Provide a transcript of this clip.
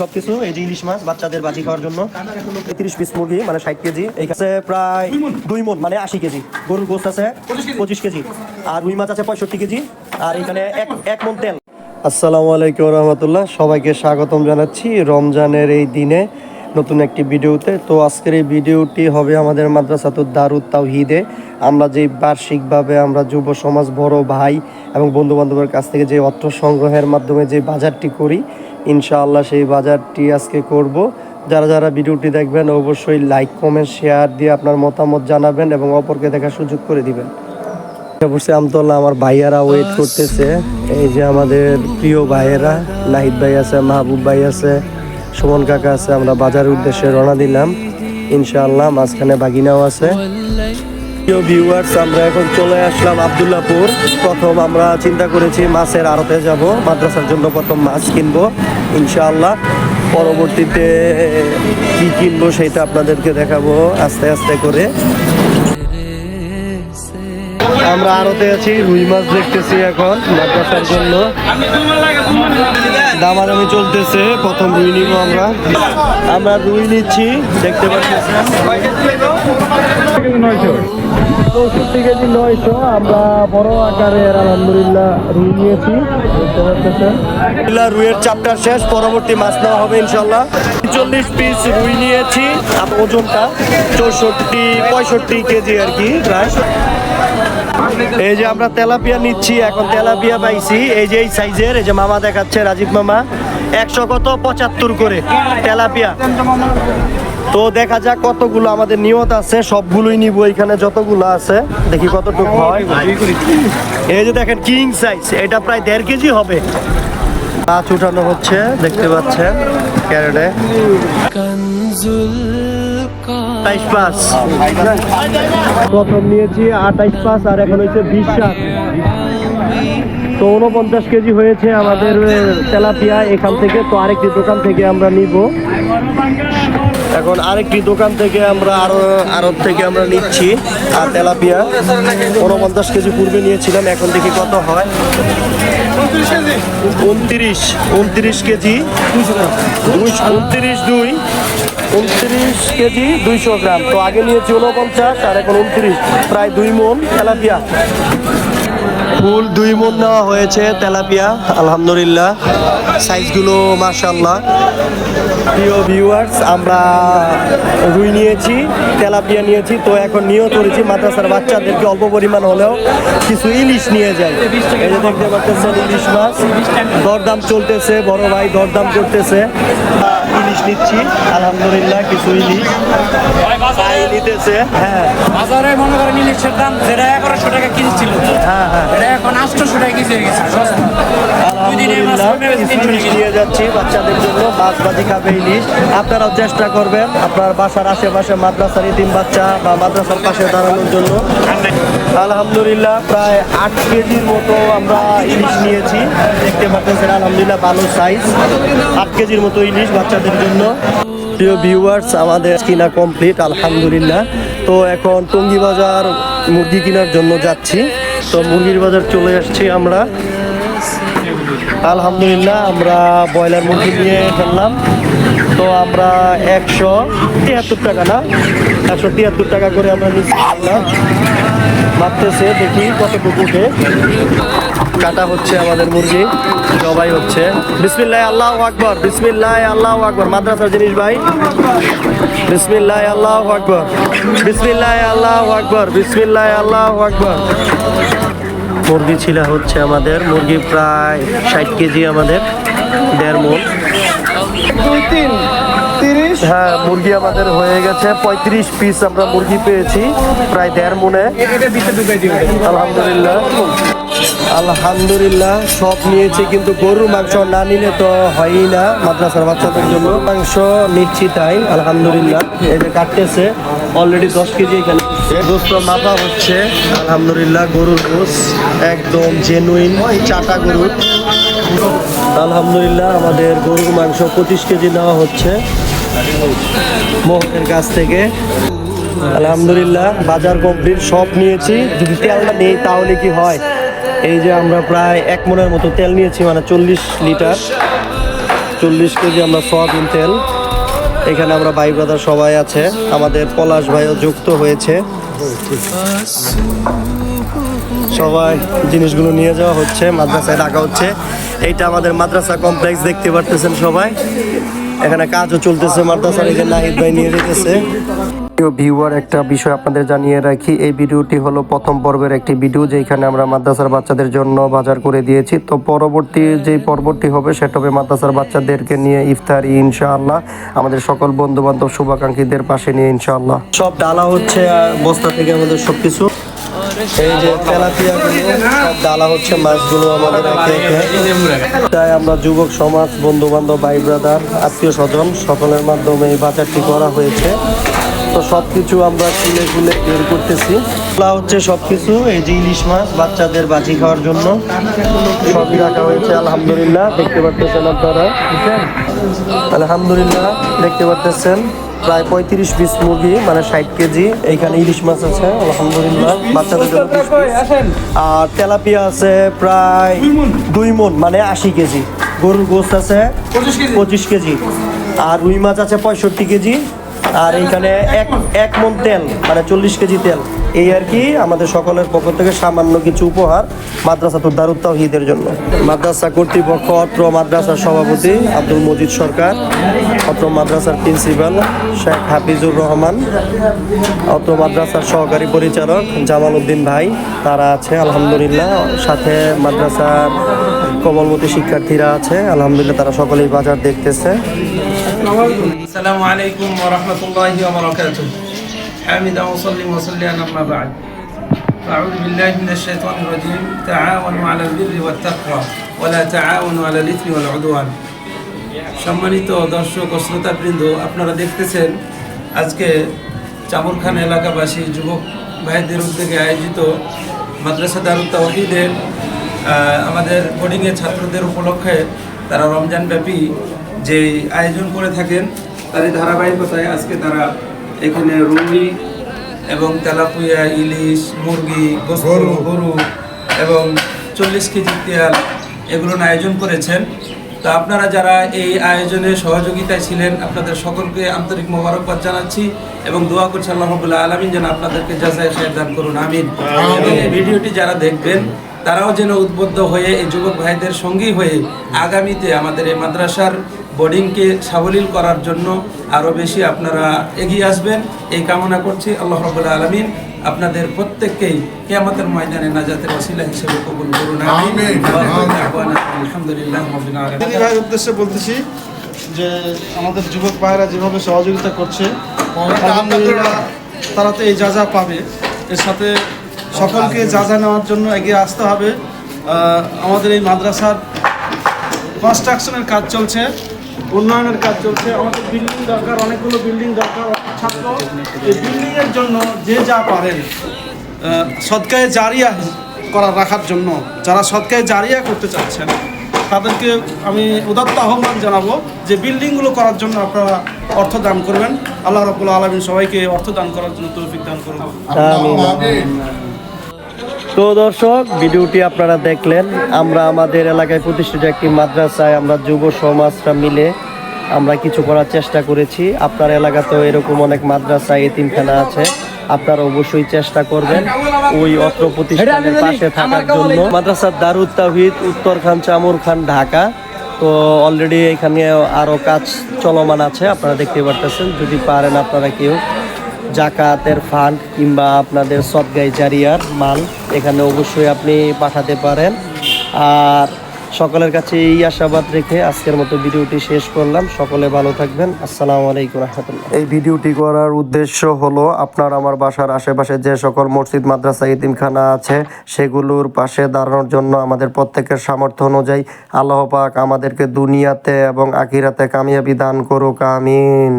সবকিছু এই যে ইলিশ মাছ বাচ্চাদের বাজি খাওয়ার জন্য। তিরিশ পিস মুরগি মানে ষাট কেজি। এইখানে প্রায় দুই মন। মানে আশি কেজি। গরুর গোস্ত আছে পঁচিশ কেজি। আর রুই মাছ আছে পঁয়ষট্টি কেজি। আর এখানে এক এক মন তেল। আসসালামু আলাইকুম রহমতুল্লাহ। সবাইকে স্বাগতম জানাচ্ছি। রমজানের এই দিনে নতুন একটি ভিডিওতে। তো আজকের এই ভিডিওটি হবে আমাদের মাদ্রাসাতুর দারুদ তাওহিদে। আমরা যে বার্ষিকভাবে আমরা যুব সমাজ বড় ভাই এবং বন্ধু বান্ধবের কাছ থেকে যে অর্থ সংগ্রহের মাধ্যমে যে বাজারটি করি ইনশাআল্লাহ সেই বাজারটি আজকে করব। যারা যারা ভিডিওটি দেখবেন, অবশ্যই লাইক কমেন্ট শেয়ার দিয়ে আপনার মতামত জানাবেন এবং অপরকে দেখার সুযোগ করে দিবেন। অবশ্যই আমতলা আমার ভাইয়ারা ওয়েট করতেছে। এই যে আমাদের প্রিয় ভাইয়েরা, নাহিদ ভাই আছে, মাহবুব ভাই আছে, সুমন কাকা আছে, আমরা বাজারের উদ্দেশ্যে রওনা দিলাম। ইনশাআল্লাহ মাঝখানে বাগিনাও আছে। প্রিয় ভিউয়ার্স আমরা এখন চলে আসলাম আবদুল্লাপুর। প্রথম আমরা চিন্তা করেছি মাছের আড়তে যাব, মাদ্রাসার জন্য প্রথম মাছ কিনবো, ইনশাআল্লাহ। পরবর্তীতে কি কিনবো সেটা আপনাদেরকে দেখাবো আস্তে আস্তে করে। আমরা আড়তে আছি রুই মাছ দেখতেছি এখন মাদ্রাসার জন্য। দামাদামি চলতেছে প্রথম রুই নিব আমরা। আমরা রুই নিচ্ছি দেখতে পাচ্ছেন চৌষট্টি কেজি নয়শো আমরা বড় আকারের আলহামদুলিল্লাহ রুই নিয়েছি দেখতে পাচ্ছেন। রুইয়ের চাপটা শেষ পরবর্তী মাছ নেওয়া হবে ইনশাল্লাহ চল্লিশ পিস রুই নিয়েছি ওজনটা চৌষট্টি পঁয়ষট্টি কেজি আর কি প্রায়। এই যে আমরা তেলাপিয়া নিচ্ছি, এখন তেলাপিয়া পাইছি। এই যে এই সাইজের, এই যে মামা দেখাচ্ছে, রাজীব মামা, একশো কত? পঁচাত্তর করে তেলাপিয়া। তো দেখা যাক কতগুলো আমাদের নিয়ত আছে, সবগুলোই নিব এখানে, যতগুলো আছে। দেখি কতটুকু হয়। এই যে দেখেন, কিং সাইজ এটা প্রায় দেড় কেজি হবে। মাছ উঠানো হচ্ছে, দেখতে পাচ্ছেন। ক্যারেটে। আঠাইশ প্রথম নিয়েছি আঠাইশ পাস আর এখন হচ্ছে বিশ সাত তো উনপঞ্চাশ কেজি হয়েছে আমাদের তেলাপিয়া এখান থেকে। তো আরেকটি দোকান থেকে আমরা নিব। এখন আরেকটি দোকান থেকে আমরা আরও, আরব থেকে আমরা নিচ্ছি আর তেলাপিয়া। উনপঞ্চাশ কেজি পূর্বে নিয়েছিলাম, এখন দেখি কত হয়। উনত্রিশ উনত্রিশ কেজি। উনত্রিশ, দুই। উনত্রিশ কেজি, দুইশো গ্রাম। তো আগে নিয়েছি উনপঞ্চাশ, আর এখন উনত্রিশ, প্রায় দুই মন তেলাপিয়া। ফুল দুই মন নেওয়া হয়েছে তেলাপিয়া, আলহামদুলিল্লাহ। সাইজগুলো মার্শাল্লাহ প্রিয় ভিউয়ার্স আমরা রুই নিয়েছি, তেলাপিয়া নিয়েছি, তো এখন নিয়েও করেছি মাদ্রাসার বাচ্চাদেরকে অল্প পরিমাণ হলেও কিছু ইলিশ নিয়ে যাই। এই যে দেখতে পাচ্ছেন, ইলিশ মাছ। দরদাম চলতেছে, বড় ভাই দরদাম করতেছে। ইলিশ নিচ্ছি আলহামদুলিল্লাহ কিছু ইলিশ নিতেছে হ্যাঁ। বাজারে মনে করেন ইলিশের দাম যেটা এগারোশো টাকা কেজি ছিল। হ্যাঁ হ্যাঁ। এটা এখন আটশোশো টাকা কেজি হয়ে গেছে। সস্তা। দুই দিনে মাছ আলহামদুলিল্লাহ কমে গেছে কিছু তিনশো ইলিশ টাকা। নিয়ে যাচ্ছি বাচ্চাদের জন্য। মাছ ভাজি খাবে ইলিশ। আপনারাও চেষ্টা করবেন। আপনার বাসার আশেপাশে মাদ্রাসার ইতিম বাচ্চা বা মাদ্রাসার পাশে দাঁড়ানোর জন্য। আলহামদুলিল্লাহ প্রায় আট কেজির মতো আমরা ইলিশ নিয়েছি। দেখতে পাচ্ছেন আলহামদুলিল্লাহ ভালো সাইজ আট কেজির মতো ইলিশ বাচ্চাদের জন্য। প্রিয় ভিউয়ার্স আমাদের কিনা কমপ্লিট আলহামদুলিল্লাহ। তো এখন টঙ্গি বাজার মুরগি কেনার জন্য যাচ্ছি। তো মুরগির বাজার চলে আসছি আমরা। আলহামদুলিল্লাহ, আমরা ব্রয়লার মুরগি নিয়ে ফেললাম তো আমরা একশো তিয়াত্তর টাকা না? একশো তিয়াত্তর টাকা করে আমরা নিচ্ছি। মাপতেছে দেখি কতটুকু উঠে কাটা হচ্ছে আমাদের মুরগি। সবাই হচ্ছে, বিসমিল্লাহ, আল্লাহ আকবর, বিসমিল্লাহ, আল্লাহ আকবর। মাদ্রাসার জিনিস ভাই। বিসমিল্লাহ, আল্লাহ আকবর, বিসমিল্লাহ, আল্লাহ আকবর, বিসমিল্লাহ, আল্লাহ আকবর। মুরগি ছিল হচ্ছে আমাদের মুরগি প্রায় ষাট কেজি আমাদের দেড় মন। দুই তিন তিরিশ? হ্যাঁ মুরগি আমাদের হয়ে গেছে পঁয়ত্রিশ পিস আমরা মুরগি পেয়েছি প্রায় দেড় মনে। আলহামদুলিল্লাহ। আলহামদুলিল্লাহ সব নিয়েছি কিন্তু গরুর মাংস না নিলে তো হয়ই না মাদ্রাসার বাচ্চাদের জন্য। মাংস নিচ্ছি তাই আলহামদুলিল্লাহ। এই যে কাটতেছে অলরেডি দশ কেজি এখানে। গোস্ত মাপা হচ্ছে, আলহামদুলিল্লাহ, গরুর গোস একদম জেনুইন চাটা গরুর আলহামদুলিল্লাহ, আমাদের গরুর মাংস পঁচিশ কেজি নেওয়া হচ্ছে মোহনের কাছ থেকে। আলহামদুলিল্লাহ, বাজার কমপ্লিট সব নিয়েছি। যদি তেলটা নেই, তাহলে কি হয়? এই যে আমরা প্রায় এক মনের মতো তেল নিয়েছি মানে চল্লিশ লিটার। চল্লিশ কেজি আমরা সয়াবিন তেল। এখানে আমরা ভাই ব্রাদার সবাই আছে। আমাদের পলাশ ভাইও যুক্ত হয়েছে। সবাই জিনিসগুলো নিয়ে যাওয়া হচ্ছে, মাদ্রাসায় রাখা হচ্ছে। এইটা আমাদের মাদ্রাসা কমপ্লেক্স দেখতে পারতেছেন সবাই। এখানে কাজও চলতেছে, মাদ্রাসার যে নাহিদ ভাই নিয়ে যেতেছে প্রিয় ভিউয়ার, একটা বিষয় আপনাদের জানিয়ে রাখি। এই ভিডিওটি হলো প্রথম পর্বের একটি ভিডিও যেখানে আমরা মাদ্রাসার বাচ্চাদের জন্য বাজার করে দিয়েছি। তো পরবর্তী যে পর্বটি হবে, সেটা হবে মাদ্রাসার বাচ্চাদেরকে নিয়ে ইফতারি, ইনশাআল্লাহ। আমাদের সকল বন্ধু বান্ধব শুভাকাঙ্ক্ষীদের পাশে নিয়ে ইনশাআল্লাহ। সব ডালা হচ্ছে বস্তা থেকে আমাদের সবকিছু। এই যে সব ডালা হচ্ছে, মাছগুলো আমাদের তাই আমরা যুবক সমাজ বন্ধু বান্ধব ভাই ব্রাদার আত্মীয় স্বজন সকলের মাধ্যমে এই বাজারটি করা হয়েছে। তো সবকিছু আমরা খুলে খুলে বের করতেছি। খোলা হচ্ছে সবকিছু এই যে ইলিশ মাছ বাচ্চাদের বাজি খাওয়ার জন্য। সবই রাখা হয়েছে আলহামদুলিল্লাহ। দেখতে পারতেছেন আপনারা। আলহামদুলিল্লাহ দেখতে পারতেছেন। প্রায় পঁয়ত্রিশ পিস মুরগি মানে ষাট কেজি। এইখানে ইলিশ মাছ আছে আলহামদুলিল্লাহ। বাচ্চাদের জন্য আর তেলাপিয়া আছে প্রায় দুই মন মানে আশি কেজি। গরুর গোস্ত আছে পঁচিশ কেজি। আর রুই মাছ আছে পঁয়ষট্টি কেজি। আর এইখানে এক এক মন তেল মানে চল্লিশ কেজি তেল। এই আর কি আমাদের সকলের পক্ষ থেকে সামান্য কিছু উপহার মাদ্রাসা তো দারুদ তাওহীদের জন্য। মাদ্রাসা কর্তৃপক্ষ অত্র মাদ্রাসার সভাপতি আব্দুল মজিদ সরকার, অত্র মাদ্রাসার প্রিন্সিপাল শেখ হাফিজুর রহমান, অত্র মাদ্রাসার সহকারী পরিচালক জামাল উদ্দিন ভাই, তারা আছে, আলহামদুলিল্লাহ। সাথে মাদ্রাসার কমলমতি শিক্ষার্থীরা আছে, আলহামদুলিল্লাহ তারা সকলেই বাজার দেখতেছে। السلام عليكم ورحمة الله وبركاته حامد وصلي وصلي على ما بعد أعوذ بالله من الشيطان الرجيم تعاونوا على البر والتقوى ولا تعاونوا على الإثم والعدوان সম্মানিত দর্শক ও শ্রোতাবৃন্দ আপনারা দেখতেছেন আজকে চামুরখান এলাকাবাসী যুবক ভাইদের উদ্যোগে আয়োজিত মাদ্রাসা দারুল তাওহীদের আহ, আমাদের বোর্ডিংয়ের ছাত্রদের উপলক্ষে তারা রমজান ব্যাপী যে আয়োজন করে থাকেন তারই ধারাবাহিকতায় আজকে তারা এখানে রুই এবং তেলাপুয়া ইলিশ মুরগি গোস্ত গরু। এবং চল্লিশ কেজি তেল এগুলোর আয়োজন করেছেন। তো আপনারা যারা এই আয়োজনে সহযোগিতায় ছিলেন আপনাদের সকলকে আন্তরিক মোবারকবাদ জানাচ্ছি এবং দোয়া করছি আল্লাহ রবুল্লাহ আলমিন যেন আপনাদেরকে যাচাই সাহেব দান করুন আমিন। এবং এই ভিডিওটি যারা দেখবেন তারাও যেন উদ্বুদ্ধ হয়ে এই যুবক ভাইদের সঙ্গী হয়ে আগামীতে আমাদের এই মাদ্রাসার বোর্ডিংকে সাবলীল করার জন্য আরও বেশি আপনারা এগিয়ে আসবেন। এই কামনা করছি। আল্লাহ রবুল্লাহ আলমিন আপনাদের প্রত্যেককেই কেয়ামতের ময়দানে নাজাতের ওসিলা হিসেবে কবুল করুন। আলহামদুলিল্লাহ উদ্দেশ্যে বলতেছি যে আমাদের যুবক ভাইয়েরা যেভাবে সহযোগিতা করছে আলহামদুলিল্লাহ তারা তো এই যা যা পাবে। এর সাথে সকলকে যা যা নেওয়ার জন্য এগিয়ে আসতে হবে। আমাদের এই মাদ্রাসার কনস্ট্রাকশনের কাজ চলছে। উন্নয়নের কাজ চলছে আমাদের বিল্ডিং দরকার অনেকগুলো বিল্ডিং দরকার। ছাত্র এই বিল্ডিংয়ের জন্য যে যা পারেন আহ, সদকায়ে জারিয়া করা রাখার জন্য যারা সদকায়ে জারিয়া করতে চাচ্ছেন তাদেরকে আমি উদাত্ত আহ্বান জানাব যে বিল্ডিংগুলো করার জন্য আপনারা অর্থ দান করবেন। আল্লাহ রবুল্লা আলমিন সবাইকে অর্থ দান করার জন্য তৌফিক দান করব আমিন। তো দর্শক ভিডিওটি আপনারা দেখলেন আমরা আমাদের এলাকায় প্রতিষ্ঠিত একটি মাদ্রাসায় আমরা যুব সমাজরা মিলে আমরা কিছু করার চেষ্টা করেছি। আপনার এলাকাতেও এরকম অনেক মাদ্রাসা এতিমখানা আছে আপনারা অবশ্যই চেষ্টা করবেন ওই অত্র প্রতিষ্ঠানের পাশে থাকার জন্য। মাদ্রাসার দারুদ তাহিদ উত্তর খান চামুর খান ঢাকা। তো অলরেডি এখানে আরও কাজ চলমান আছে আপনারা দেখতে পারতেছেন। যদি পারেন আপনারা কেউ জাকাতের ফান্ড কিংবা আপনাদের সদগাই জারিয়ার মাল এখানে অবশ্যই আপনি পাঠাতে পারেন। আর সকলের কাছে এই আশাবাদ রেখে আজকের মতো ভিডিওটি শেষ করলাম। সকলে ভালো থাকবেন। আসসালামু আলাইকুম রহমতুল্লাহ। এই ভিডিওটি করার উদ্দেশ্য হলো আপনার আমার বাসার আশেপাশে যে সকল মসজিদ, মাদ্রাসা, ইতিমখানা আছে, সেগুলোর পাশে দাঁড়ানোর জন্য আমাদের প্রত্যেকের সামর্থ্য অনুযায়ী আল্লাহ পাক আমাদেরকে দুনিয়াতে এবং আখিরাতে কামিয়াবি দান করুক, আমিন।